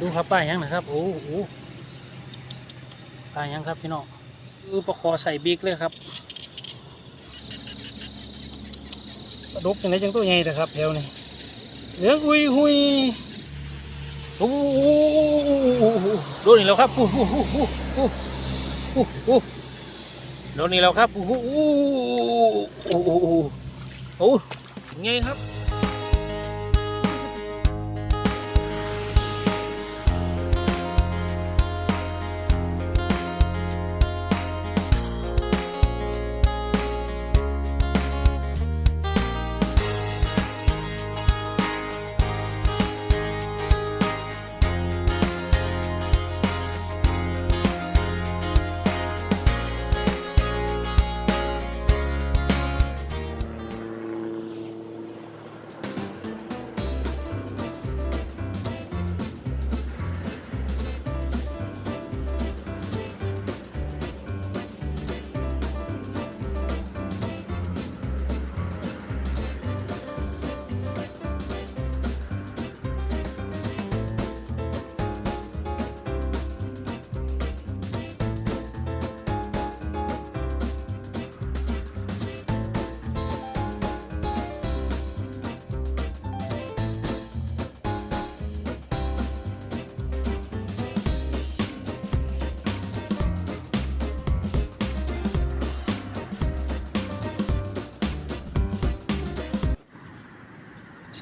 ดูครับป้ายยังนะครับ โอ้โหป้ายยังครับพี่น้องคือประคอใส่บิ๊กเลยครับปลาดุกยังไงจังตัวใหญ่เลยครับแถวนี้เหลืองอุยหุยโอ้โหโดนอีกแล้วครับโอ้โหโอ้โหโอ้โหโอ้โหโดนอีกแล้วครับโอ้โหโอ้โหโอ้โหโอ้โหโอ้โหไงครับ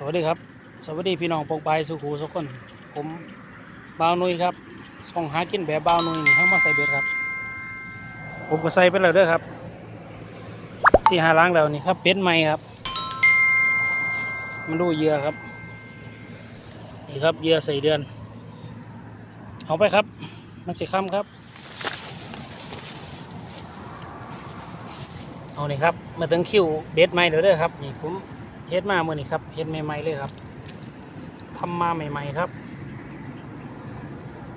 วัสดีครับ สวัสดีพี่น้องปงไปยสุขูสุคน ผมบ่าวนุยครับส่องหากินแบบบ่าวนุยนี่เข้ามาใส่เบ็ดครับ ผมก็ใส่ไปแล้วเด้อครับสี่หาล้างแล้วนี่ครับเป็ดใหม่ครับ มันดูเหยื่อครับ นี่ครับเหยื่อใส่เดือน เอาไปครับ มันสิค้ำครับ เอานี่ครับ มาถึงคิวเบ็ดใหม่แล้วเด้อครับ นี่ผม เฮ็ดมาเมื่อนี้ครับเฮ็ดใหม่ๆเลยครับทำมาใหม่ๆครับ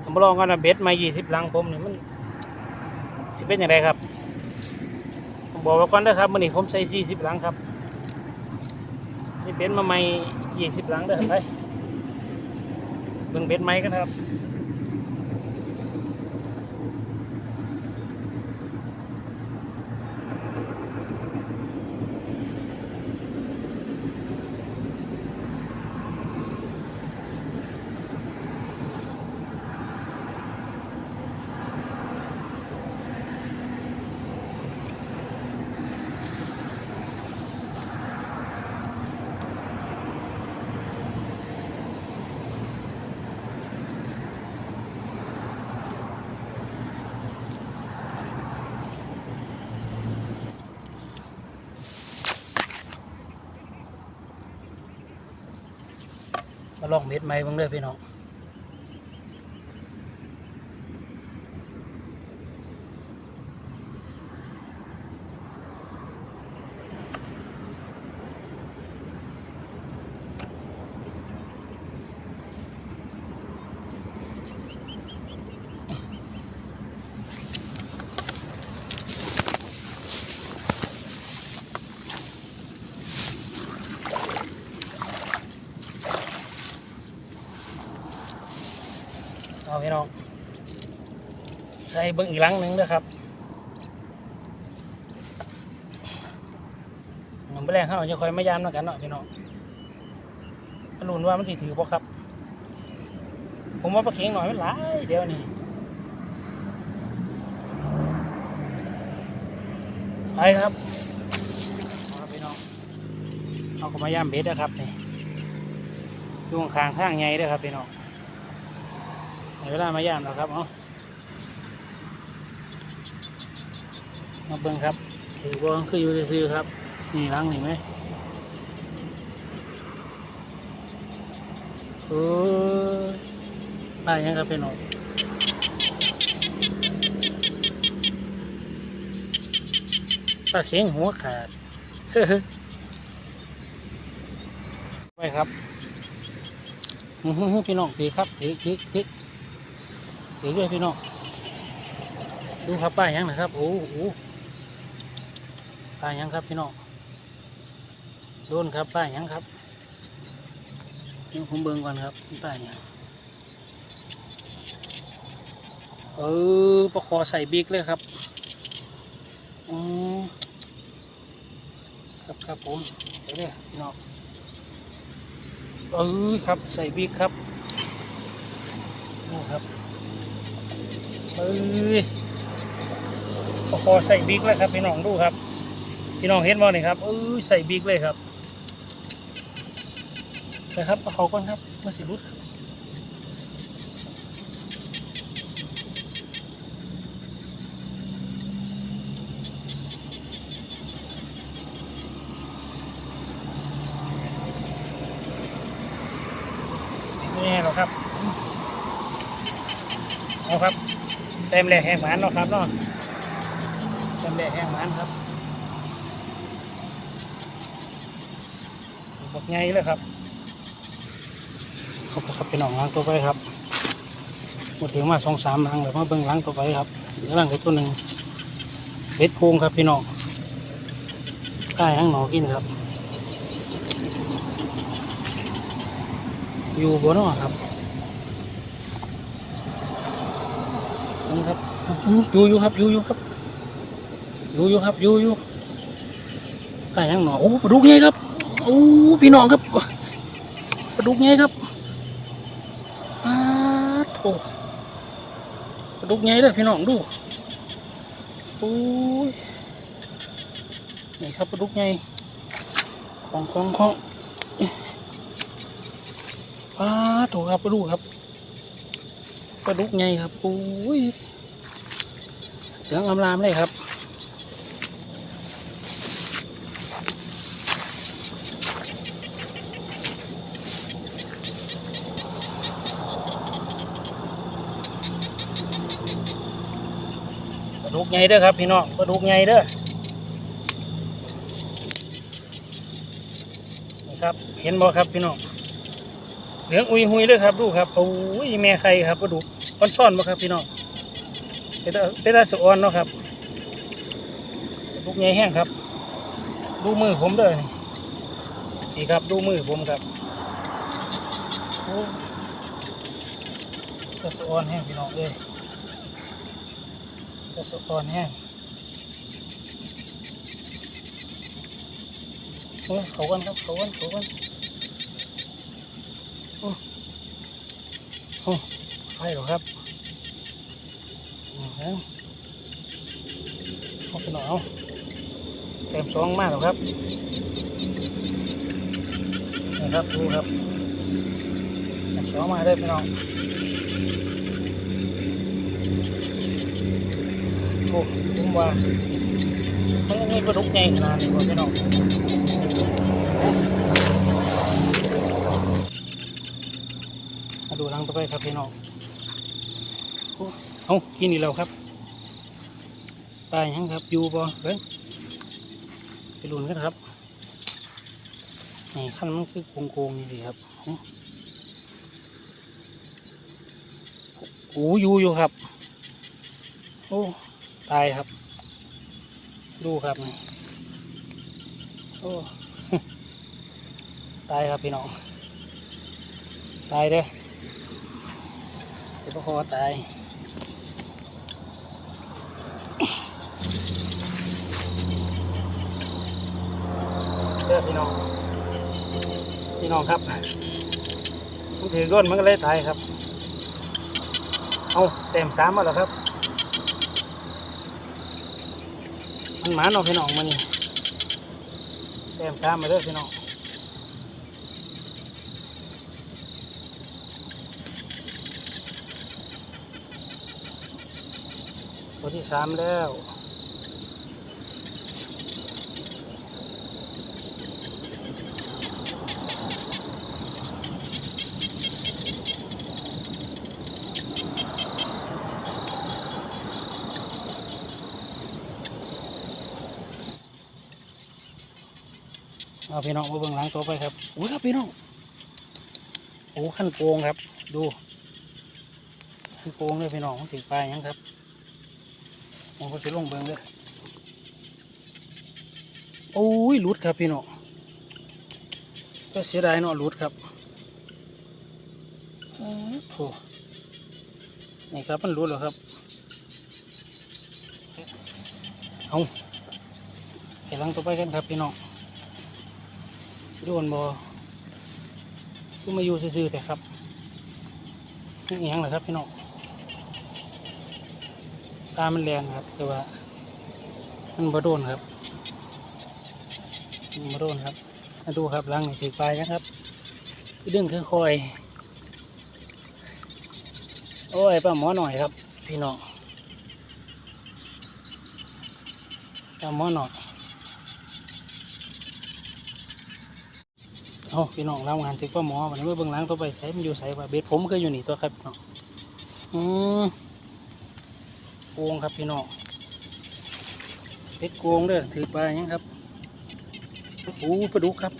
ผมลองกันนะเบ็ดมา20ลังผมนี่มันสิเป็นอย่างไรครับผมบอกไว้ก่อนนะครับมื่อนี้ผมใส่40ลังครับนี่เบ็ดมาใหม่20ลังเด้อไปเบิ่งเบ็ดใหม่กันครับ มาลองเม็ดไหมเบิ่งเด้อพี่น้อง เอาพี่น้อง ใส่เบิ่งอีกหลังหนึ่งเด้อครับมันไม่แรงเขาจะคอยไม่ยามแล้วกันเนาะพี่น้องมันลุ้นว่ามันสิถือบ่ครับ ผมว่าปลาเข็งหน่อยมันหลายเดี๋ยวนี้ไปครับครับพี่น้องเอาก็มายามเบ็ดนะครับนี่ยู่ข้างๆทางใหญ่เด้อครับพี่น้อง เวลามายามแล้วครับเอามาเบิ่งครับถือว่าคืออยู่ซื่อครับ นี่ล้างห็นไหมโอ้ยได้ยังครับพี่น้องปลาเสียงหัวขาดไปครับพี่น้องถือครับถือถื อถือถือด้วยพี่น้องดูครับป้ายยังนะครับโอ้โหป้ายยังครับพี่น้องโดนครับป้ายยังครับเดี๋ยวผมเบิ่งก่อนครับป้ายยังเออประคอใส่บิ๊กเลยครับอืมครับครับผมเดี๋ยวพี่น้องเออครับใส่บิ๊กครับนี่ครับ เออประคอใส่บิ๊กเลยครับพี่น้องดูครับ พี่น้องเห็นบ่นี่ครับเออใส่บิ๊กเลยครับนะครับเอาก่อนครับมาสิรุดครับนี่หรอกครับเอาครับเต็มแหลกแห้งหวานเนาะครับเนาะเต็มแหลกแห้งหวานครับบักไงเลยครับขอบคุณครับพี่น้องล้างตัวไปครับหมดถึงมาสองสามล้างแล้วมาเบิ่งล้างตัวไปครับเดี๋ยวล้างไปตัวหนึ่งเบ็ดโค้งครับพี่น้องข้ายังหนอกินครับ อยู่บนนอครับ นี่ครับอยู่อยู่ครับอยู่อยู่ครับอยู่อยู่ครับอยู่อยู่ข้ายังหนอโอ้ปลาดุกไงครับโอ้พี่น้องครับปลาดุกไงครับอ้าโถปลาดุกไงเลยพี่น้องดูโอ้ยนี่ครับปลาดุกไงของของของปลาถูกครับปลาดุกครับ ปลาดุกไงครับโอ้ยเหลืองอำลามเลยครับปลาดุกไงเด้อครับพี่น้องปลาดุกไงเด้อนะครับ เห็นบ่ครับพี่น้อง เหลืองอุยหุยเลยครับดูครับโอ้ยแม่ไข่ครับปลาดุกอ่อนซ่อนบ่ครับพี่น้องเป็นตาเป็นตาสะออนเนาะครับลาดุกใหญ่แห้งครับ ดูมือผมเด้อนี่นี่ครับดูมือผมครับโอ้ตาสะออนแห้งพี่น้องเอ้ยตาสะออนแห้งโอ้เขากันครับเขากันเขากัน อใช่หรอครับอืมเอาเอาไปหน่อยเอาเต็มสองมากหรอครับนี่ครับดูครับเต็มสองมาได้พี่น้องโอ้ผมว่ามันมีปลาดุกใหญ่ขนาดนี้พี่น้อง มาดูรังต่อไปครับพี่น้องเอากินอีกแล้วครับ ตายยังครับ อยู่บ่เฮ้ยไปลุ้นกันครับ นี่ขั้นมันคือโกงๆนี่สิครับโอ้อยู่อยู่ครับ โอ้ ตายครับ ดูครับนี่โอ้ ตายครับพี่น้อง ตายเด้อ เดี๋ยวพอตายเด้อพี่น้อง พี่น้องครับมันถือก้นมันก็เลยตายครับ เอาเต็มสามมาแล้วครับ มันหมาเนาะพี่น้องมันเต็มสามมาเด้อพี่น้อง ตัวที่สามแล้วเอาพี่น้องมาเบิ่งหลังตัวไปครับโอ้ยครับพี่น้องโอ้ขั้นโกงครับ ดูขั้นโกงเลยพี่น้องมันถึงปลายยังครับ ผมก็สิลงเบิ่งเลยโอ้ยหลุดครับพี่น้อก็เสียดายเนาะหลุดครับโถนี่ครับมันหลุดแล้วครับเอาไปลังต่อไปกันครับพี่น้องโดนบอซุ่มาอยู่ซื่อๆแต่ครับนี่ยังเหรอครับพี่น้อ ตามันแรงครับแต่ว่า มันบ่โดนครับมันบ่โดนครับมาดูครับลังถือปลายนะครับที่ดึงคือคอย โอ้ยป้าหมอหน่อยครับ พี่น้องป้าหมอหน่อยเอาพี่น้องรับงานถึงป้าหมอวันนี้เมื่อเบิ่งล้างตัวไปใส่มันอยู่ใส่ว่าเบ็ดผมก็อยู่นี่ตัวครับพี่น้องอืม โกงครับพี่น้องเบ็ดโกงเด้อถือปลาอย่างนี้ครับโอ้ปลาดุกครับ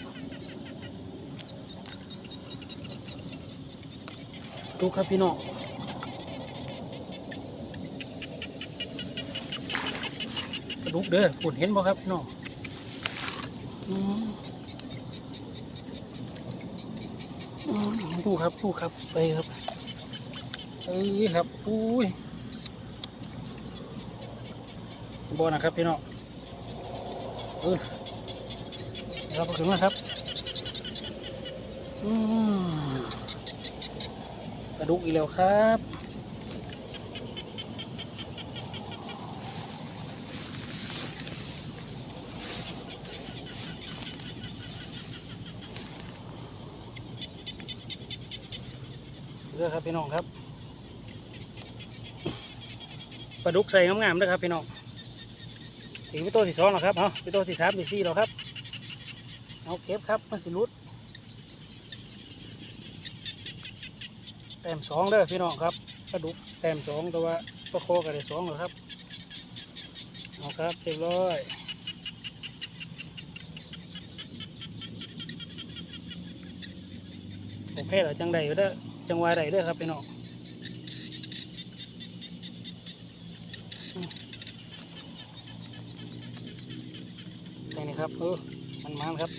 ดุครับพี่น้องกระดูกเด้อปุ่นเห็นบ่ครับพี่น้องดูครับดูครับไปครับเอ้ยครับอุ้ย บอนะครับพี่น้องเออครับถึงแล้วครับกระดูกอีกแล้วครับเด้อครับพี่น้องครับปลาดุกใส่งามๆเด้อครับพี่น้อง ถึงไปตัวที่สองแล้วครับเอาไปตัวที่สามที่สี่แล้วครับเอาเก็บครับมันสิรุดแต้มสองเด้อพี่น้องครับปลาดุกแต้มสองแต่ว่าปลาโคก็ได้สองแล้วครับเอาครับเรียบร้อยผมเพศจังใดอยู่เด้อจังหวะใดเด้อครับพี่น้อง เออมันมันครับ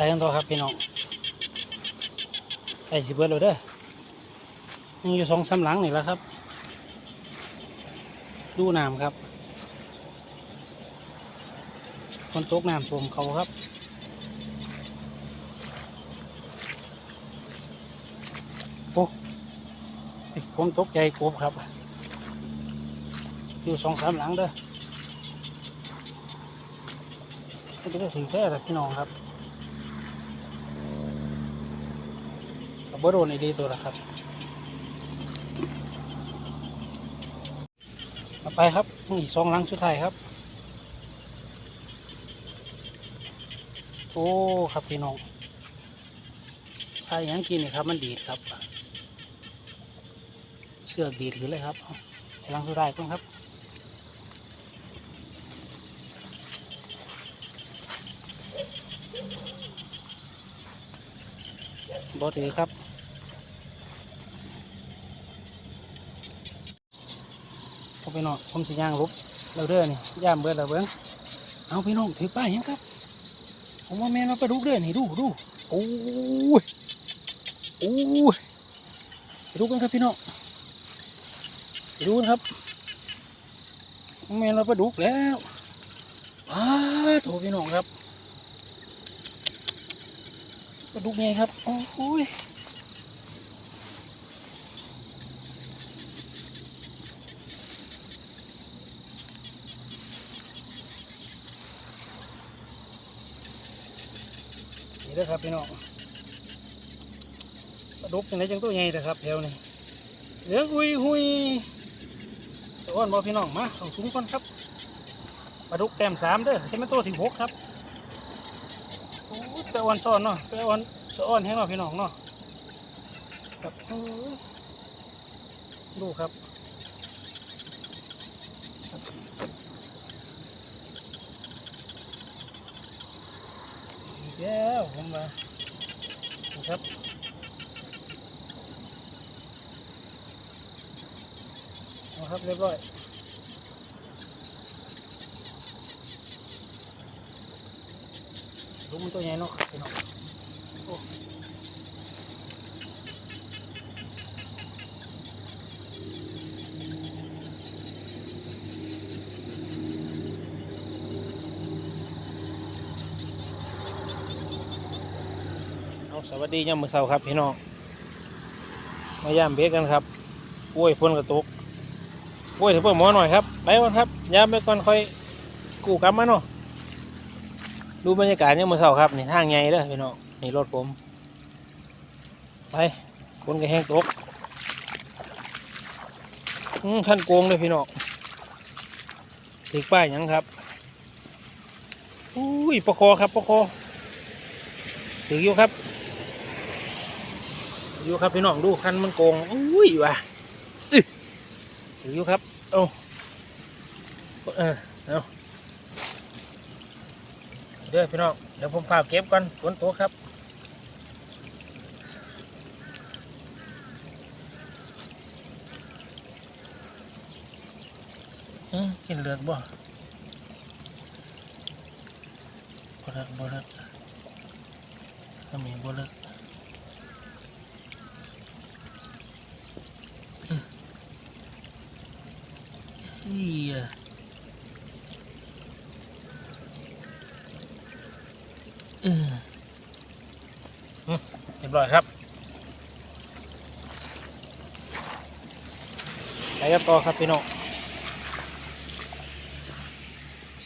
ไปกันต่อครับพี่น้องใส่สิเบิร์ดเลยเด้อยังอยู่สองสามหลังนี่แหล้วครับ ดูน้ำครับ คนตกน้ำท่วมเขาครับโอ้ผมตกใจกบครับ อยู่สองสามหลังเด้อไม่ได้ถึงแค่แบบพี่น้องครับ กับบโดนไอดีตัวละครับเอไปครับอีกสองลังสุดท้ายครับ โอ้ครับพี่น้องถ้าอย่างนั้นกินนี่ครับ มันดีดครับ เสือกดีดถือเลยครับเอาไปหลังสุดท้ายก่อนครับบอถือครับ อาไปนอนผมสิย่างลุบเราเด้อนี่ย่ามเบิดเราเบิ้งเอาพี่น้องถือป้ายยังครับ ผมว่าแม่นมาปลาดุกเด้อนี่ดูดูโอ้ยโอ้ยไปดูกันครับพี่น้องไปดูกันครับแม่นเราปลาดุกแล้วอ้าโถพี่น้องครับปลาดุกไงครับโอ้ย นี่เด้อครับพี่น้องปลาดุกยังไงจังตัวใหญ่เด้อครับแถวนี้เหลืองอุยหุยสะอ้อนบ่พี่น้องมาเขาถุงก่อนครับปลาดุกแต้มสามเด้อจะเป็นตัวที่หกครับโอ้ยแต่อ่อนซ้อนเนาะแต่อ่อนสะอ่อนแห้งเนาะพี่น้องเนาะครับดูครับ แล้วผมมาครับนะครับเรียบร้อยลูกมันตัวใหญ่เนาะพี่น้องโอ้เอาส วัสดียามมื้อเช้าครับพี่น้อง มายามเบรกกันครับกล้วยฝนกระตกกล้วยถือเพิ่มหมอหน่อยครับไปก่อนครับยามไปก่อนค่อยกูกลับมาเนาะดูบรรยากาศเนี่ยามมือเช้าครับนี่ทางใหญ่เด้อพี่น้องนี่รถผมไปคนก็แห้งตกอืมขั้นโกงเลยพี่น้องติดป้ายยังครับอุ้ยประคอครับประคอถืออยู่ครับ อยู่ครับพี่น้องดูคันมันโกงอุ้ยว่ะอึถืออยู่ครับเอาเออเอาเด้อพี่น้องเดี๋ยวผมพาเก็บก่อนฝนตกครับอืมกินเลือดบ่บ่เลิกบ่เลิกทำไมบ่เลิกอื อีอะอืมอืมเรียบร้อยครับไปกันต่อครับพี่น้อง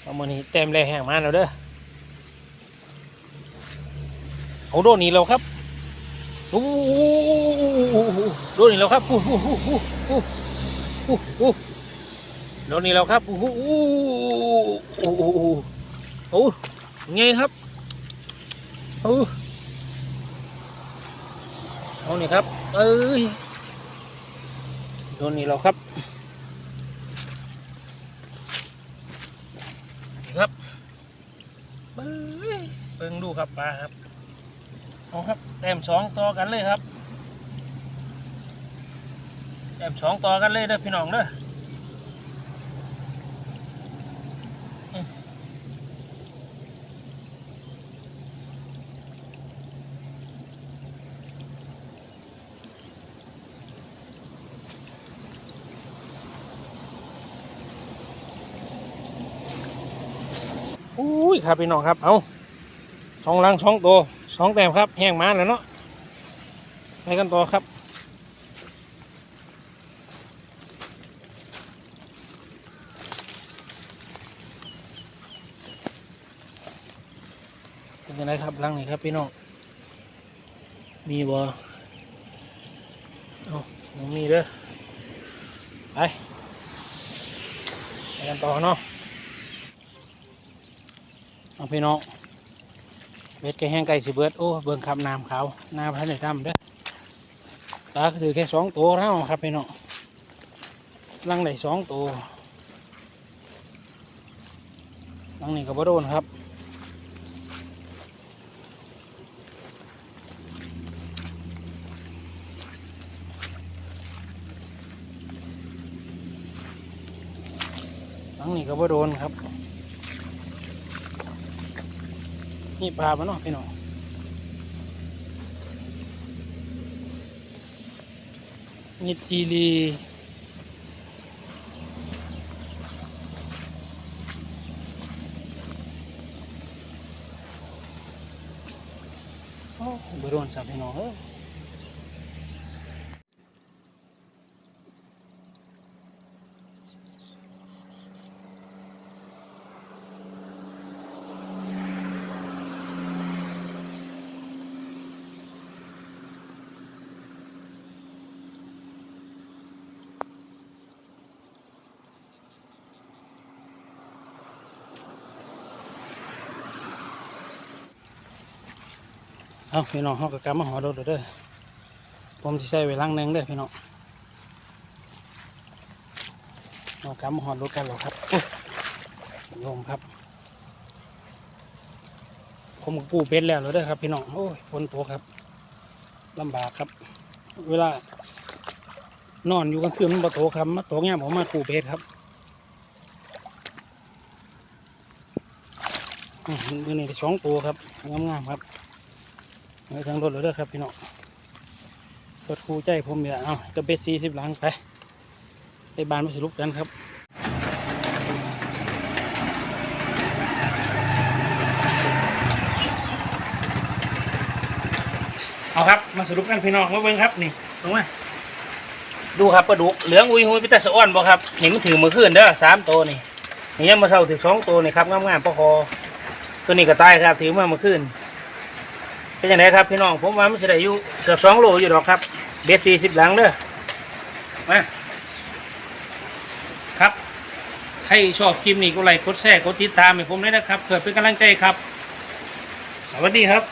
เอามือนี้เต็มเลยแห้งมาแล้วเด้อเอาโดนนี้แล้วครับโอ้โหโดนนี้แล้วครับโอ้โหโอ้โหโอ้โห ดนนี้แล้วครับโอ้โหโอ้โหโอ้โหไงครับเอาเอานี่ครับ เอ้ยโดนนี่เราครับนี่ครับเบิ้งดูครับปลาครับเอาครับแต้มสองต่อกันเลยครับแต้มสองต่อกันเลยเด้อพี่น้องเด้อ ครับพี่น้องครับเอาสองลังสองตัวสองแต้มครับ แห้งมาแล้วเนาะไปกันต่อครับเป็นยังไงครับลังนี่ครับพี่น้องมีบ่เอามีเด้อไปไปกันต่อเนาะ เอาพี่น้องเบ็ดไก่แห้งไก่สิเบิดโอ้เบิ่งขับน้ำขาวน้ำพันธุ์ดำเด้อปลาก็ถือแค่สองตัวเท่าครับพี่น้องลังได้สองตัวลังนี้ก็บ่โดนครับลังนี้ก็บ่โดนครับ นี่ปลาปะเนาะพี่น้องนิจีรีโอ้บรอนสับพี่น้องเอ้ เอาพี่น้องเขาก็กำมาหอรถเด้อผมจะใส่ไว้ลังหนึงเด้อพี่น้องเรากำมาหอรถกันแล้วครับอุ๊ยลงครับ ผมกู้เป็ดแล้วเลยเด้อครับ พี่น้องโอ้ยฝนตกครับลำบากครับ เวลานอนอยู่กลางคืนมันบ่โตครับมาโตเนี่ยผมมากู้เป็ดครับอืมมือนี่สองตัวครับงามๆครับ เอาทางรถเลยเด้อครับพี่น้องรถคูใจผมเนี่ยเอาจะเป็ดสี่สิบหลังไปไปบานมาสรุปกันครับเอาครับมาสรุปกันพี่น้องมาเบิ่งครับนี่ลงมาดูครับปลาดุกเหลืองอุ้ยหุยพิตาสอ้อนบ่ครับนี่มันถือมือขึ้นเด้อสามตัวนี่นี่ยังมาเศร้าถือสองตัวนี่ครับงามๆปะคอตัวนี้ก็ตายครับถือมาเมื่อคืน เป็นยังไงครับพี่น้องผมว่ามันจะได้อยู่เกือบสองโลอยู่หรอกครับ เบ็ดสี่สิบหลังเด้อมาครับใครชอบคลิปนี้ก็ไลค์กดแชร์กดติดตามให้ผมด้วยนะครับเพื่อเป็นกำลังใจครับ สวัสดีครับ